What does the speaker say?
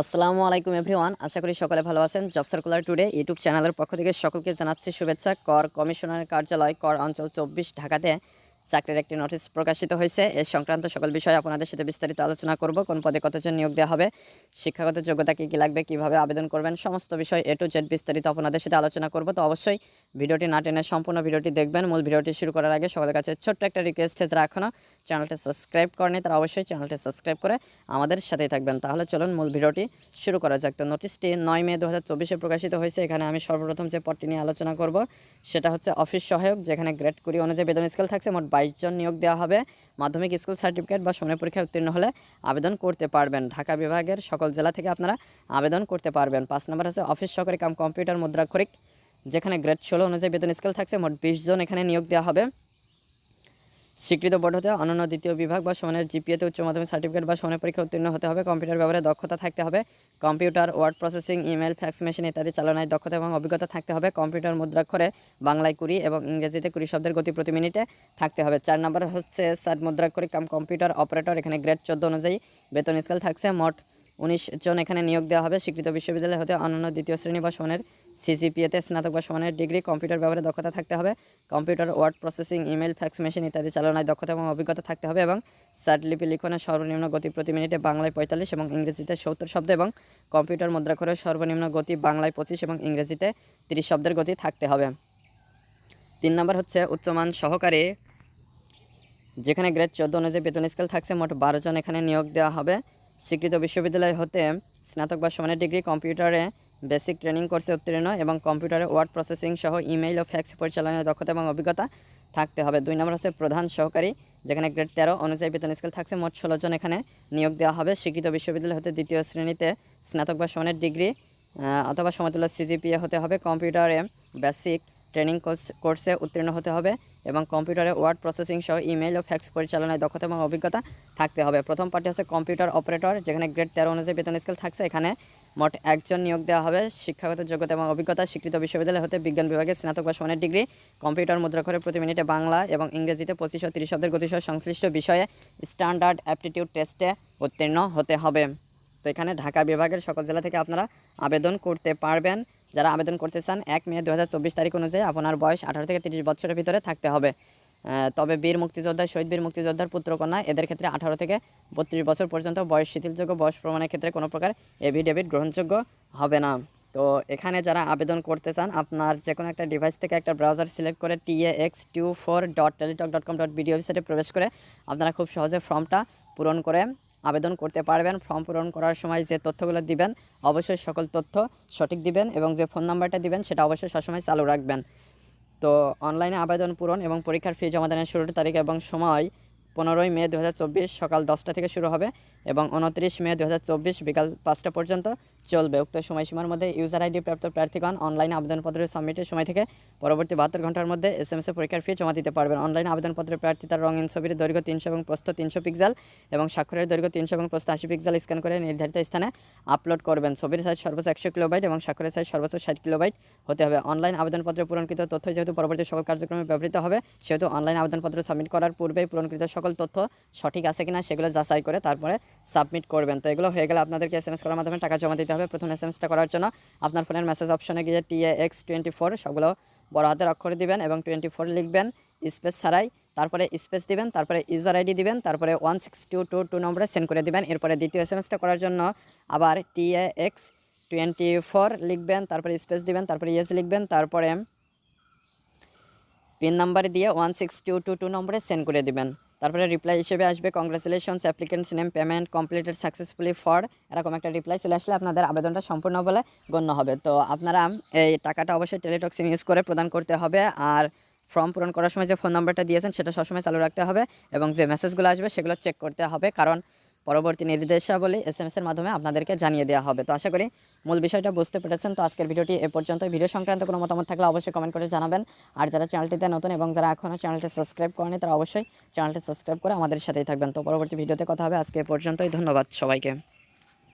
আসসালামু আলাইকুম এভরিওয়ান। আশা করি সকলে ভালো আছেন। জব সার্কুলার টুডে ইউটিউব চ্যানেলের পক্ষ থেকে সকলকে জানাচ্ছি শুভেচ্ছা। কর কমিশনারের কার্যালয়, কর অঞ্চল চব্বিশ, ঢাকাতে চাকরির একটি নোটিশ প্রকাশিত হয়েছে। এ সংক্রান্ত সকল বিষয়ে আপনাদের সাথে বিস্তারিত আলোচনা করব, কোন পদে কতজন নিয়োগ দেওয়া হবে, শিক্ষাগত যোগ্যতা কী কী লাগবে, কীভাবে আবেদন করবেন, সমস্ত বিষয় এ টু জেড বিস্তারিত আপনাদের সাথে আলোচনা করব। তো অবশ্যই ভিডিওটি না টেনে সম্পূর্ণ ভিডিওটি দেখবেন। মূল ভিডিওটি শুরু করার আগে সকলের কাছে ছোট্ট একটা রিকোয়েস্ট যারা এখনও চ্যানেলটি সাবস্ক্রাইব করেনি, তারা অবশ্যই চ্যানেলটি সাবস্ক্রাইব করে আমাদের সাথেই থাকবেন। তাহলে চলুন মূল ভিডিওটি শুরু করা যাক। তো নোটিশটি নয় মে দু হাজার প্রকাশিত হয়েছে। এখানে আমি সর্বপ্রথম যে পদটি নিয়ে আলোচনা করব, সেটা হচ্ছে অফিস সহায়ক, যেখানে গ্রেড কুড়ি অনুযায়ী বেতন স্কেল থাকছে, মোট বাইশ জন নিয়োগ দেওয়া হবে। মাধ্যমিক স্কুল সার্টিফিকেট বা সময় পরীক্ষায় উত্তীর্ণ হলে আবেদন করতে পারবেন। ঢাকা বিভাগের সকল জেলা থেকে আপনারা আবেদন করতে পারবেন। পাঁচ নম্বর হচ্ছে অফিস সহকারী কাম কম্পিউটার মুদ্রাক্ষরিক, যেখানে গ্রেড ষোলো অনুযায়ী বেতন স্কেল থাকছে। মোট বিশ জন এখানে নিয়োগ দেওয়া হবে। স্বীকৃত বোর্ড হতে অনন্য দ্বিতীয় বিভাগ বা সমানের জিপিএতে উচ্চ মাধ্যমিক সার্টিফিকেট বা সমানের পরীক্ষা উত্তীর্ণ হতে হবে। কম্পিউটার ব্যবহারে দক্ষতা থাকতে হবে। Computer, word processing, email, fax machine ইত্যাদি চালনায় দক্ষতা এবং অভিজ্ঞতা থাকতে হবে। কম্পিউটার মুদ্রাক্ষরে বাংলায় কুড়ি এবং ইংরেজিতে কুড়ি শব্দের গতি প্রতি মিনিটে থাকতে হবে। চার নম্বর হচ্ছে স্যার মুদ্রাক্ষরিক কাম কম্পিউটার অপারেটর। এখানে গ্রেড চোদ্দ অনুযায়ী বেতন স্কেল থাকছে। মোট উনিশ জন এখানে নিয়োগ দেওয়া হবে। স্বীকৃত বিশ্ববিদ্যালয় হতে অনন্য দ্বিতীয় শ্রেণি বা সমানের সিজিপিএতে স্নাতক বা সমানের ডিগ্রি, কম্পিউটার ব্যবহারে দক্ষতা থাকতে হবে। Computer, word processing, email, fax machine ইত্যাদি চালনায় দক্ষতা এবং অভিজ্ঞতা থাকতে হবে এবং লিপি লিখনের সর্বনিম্ন গতি প্রতি মিনিটে বাংলায় পঁয়তাল্লিশ এবং ইংরেজিতে সত্তর শব্দ এবং কম্পিউটার মুদ্রাক্ষরের সর্বনিম্ন গতি বাংলায় পঁচিশ এবং ইংরেজিতে তিরিশ শব্দের গতি থাকতে হবে। তিন নম্বর হচ্ছে উচ্চমান সহকারী, যেখানে গ্রেড চোদ্দ অনুযায়ী বেতন স্কেল থাকছে, মোট বারো জন এখানে নিয়োগ দেওয়া হবে। স্বীকৃত বিশ্ববিদ্যালয় হতে স্নাতক বা সমানের ডিগ্রি কম্পিউটারে বেসিক ট্রেনিং কোর্সে উত্তীর্ণ এবং কম্পিউটারে ওয়ার্ড প্রসেসিং সহ ইমেইল ও ফ্যাক্স পরিচালনায় দক্ষতা এবং অভিজ্ঞতা থাকতে হবে। দুই নম্বর হচ্ছে প্রধান সহকারী, যেখানে গ্রেড তেরো অনুযায়ী বেতন স্কেল থাকছে, মোট ষোলো জন এখানে নিয়োগ দেওয়া হবে। স্বীকৃত বিশ্ববিদ্যালয় হতে দ্বিতীয় শ্রেণীতে স্নাতক বা সমানের ডিগ্রি অথবা সমতুল্য সিজিপিএ হতে হবে। কম্পিউটারে বেসিক ট্রেনিং কোর্স, কোর্সে উত্তীর্ণ হতে হবে। এবং কম্পিউটারে ওয়ার্ড প্রসেসিং সহ ইমেল ও ফ্যাক্স পরিচালনায় দক্ষতা এবং অভিজ্ঞতা থাকতে হবে। প্রথম পার্টি হচ্ছে কম্পিউটার অপারেটর, যেখানে গ্রেড তেরো অনুযায়ী বেতন স্কেল থাকছে। এখানে মোট একজন নিয়োগ দেওয়া হবে। শিক্ষাগত যোগ্যতা এবং অভিজ্ঞতা স্বীকৃত বিশ্ববিদ্যালয় হতে বিজ্ঞান বিভাগে স্নাতক বা সমানের ডিগ্রি। কম্পিউটার মুদ্রাক্ষরে প্রতি মিনিটে বাংলা এবং ইংরেজিতে পঁচিশ ও তিরিশ শব্দের গতিসহ সংশ্লিষ্ট বিষয়ে স্ট্যান্ডার্ড অ্যাপটিটিউড টেস্টে উত্তীর্ণ হতে হবে। তো এখানে ঢাকা বিভাগের সকল জেলা থেকে আপনারা আবেদন করতে পারবেন। যারা আবেদন করতে চান এক মে দু হাজার চব্বিশ তারিখ অনুযায়ী আপনার বয়স আঠারো থেকে তিরিশ বছরের ভিতরে থাকতে হবে। তবে বীর মুক্তিযোদ্ধা শহীদ বীর মুক্তিযোদ্ধার পুত্রকন্যা, এদের ক্ষেত্রে আঠারো থেকে বত্রিশ বছর পর্যন্ত বয়স, শিথিলযোগ্য, বয়স প্রমাণের ক্ষেত্রে কোনো প্রকার এভিডেভিট গ্রহণযোগ্য হবে না। তো এখানে যারা আবেদন করতে চান, আপনার যে কোনো একটা ডিভাইস থেকে একটা ব্রাউজার সিলেক্ট করে TA X two four dot Teletalk dot com dot BD ওয়েবসাইটে প্রবেশ করে আপনারা খুব সহজে ফর্মটা পূরণ করে আবেদন করতে পারবেন। ফর্ম পূরণ করার সময় যে তথ্যগুলো দিবেন, অবশ্যই সকল তথ্য সঠিক দিবেন এবং যে ফোন নাম্বারটা দিবেন, সেটা অবশ্যই সবসময় চালু রাখবেন। তো অনলাইনে আবেদন পূরণ এবং পরীক্ষার ফি জমা দানের শুরুর তারিখ এবং সময় পনেরোই মে দু হাজার চব্বিশ সকাল দশটা থেকে শুরু হবে এবং উনত্রিশ মে দু হাজার চব্বিশ বিকাল পাঁচটা পর্যন্ত চলবে। উক্ত সময়সীমার মধ্যে ইউজার আইডি প্রাপ্ত প্রার্থীগণ অনলাইন আবেদনপত্রের সাবমিটের সময় থেকে পরবর্তী বাহাত্তর ঘণ্টার মধ্যে এস এম এস পরীক্ষার ফি জমা দিতে পারবেন। অনলাইন আবেদনপত্রের প্রার্থী তার রঙিন ছবির দৈর্ঘ্য তিনশো এবং প্রস্থ তিনশো পিক্সেল এবং স্বাক্ষরের দৈর্ঘ্য তিনশো এবং প্রস্থ আশি পিক্সেল স্ক্যান করে নির্ধারিত স্থানে আপলোড করবেন। ছবির সাইজ সর্বোচ্চ একশো কিলোবাইট এবং স্বাক্ষরের সাইজ সর্বোচ্চ ষাট কিলোবাইট হতে হবে। অনলাইন আবেদনপত্রে পূরণকৃত তথ্য যেহেতু পরবর্তী সকল কার্যক্রমে ব্যবহৃত হবে, সেহেতু অনলাইন আবেদনপত্র সাবমিট করার পূর্বেই পূরণকৃত সকল তথ্য সঠিক আছে কিনা সেগুলো যাচাই করে তারপরে সাবমিট করবেন। তো এগুলো হয়ে গেলে আপনাদেরকে এস এম এস করার মাধ্যমে টাকা জমা দিতে হবে প্রথম এস করার জন্য। আপনার ফোনের মেসেজ অপশনে গিয়ে টিএ এক্স টোয়েন্টি ফোর সবগুলো বড় হাতের অক্ষরে দিবেন এবং টোয়েন্টি ফোর লিখবেন স্পেস ছাড়াই। তারপরে স্পেস দিবেন, তারপরে ইউজার আইডি দিবেন, তারপরে one six two two two নম্বরে সেন্ড করে দিবেন। এরপরে দ্বিতীয় এস করার জন্য আবার টিএ এক্স টোয়েন্টি ফোর লিখবেন, তারপরে স্পেস দিবেন, তারপরে ইয়েস লিখবেন, তারপরে পিন নাম্বার দিয়ে one six two two two নম্বরে সেন্ড করে দিবেন। তারপরে রিপ্লাই হিসেবে আসবে congratulations applicant's name payment completed successfully for এরকম একটা রিপ্লাই চলে আসলে আপনাদের আবেদনটা সম্পূর্ণ বলে গণ্য হবে। তো আপনারা এই টাকাটা অবশ্যই টেলিটক সিম ইউজ করে প্রদান করতে হবে আর ফর্ম পূরণ করার সময় যে ফোন নাম্বারটা দিয়েছেন সেটা সবসময় চালু রাখতে হবে এবং যে মেসেজগুলো আসবে সেগুলো চেক করতে হবে কারণ পরবর্তী নির্দেশাবলী এস এম এসের মাধ্যমে আপনাদেরকে জানিয়ে দেওয়া হবে। তো আশা করি মূল বিষয়টা বুঝতে পেরেছেন। তো আজকের ভিডিওটি এ পর্যন্ত ভিডিও সংক্রান্ত কোনো মতামত থাকলে অবশ্যই কমেন্ট করে জানাবেন। আর যারা চ্যানেলটিতে নতুন এবং যারা এখনও চ্যানেলটি সাবস্ক্রাইব করেনি, তারা অবশ্যই চ্যানেলটি সাবস্ক্রাইব করে আমাদের সাথেই থাকবেন। তো পরবর্তী ভিডিওতে কথা হবে। আজকে এ পর্যন্তই। ধন্যবাদ সবাইকে।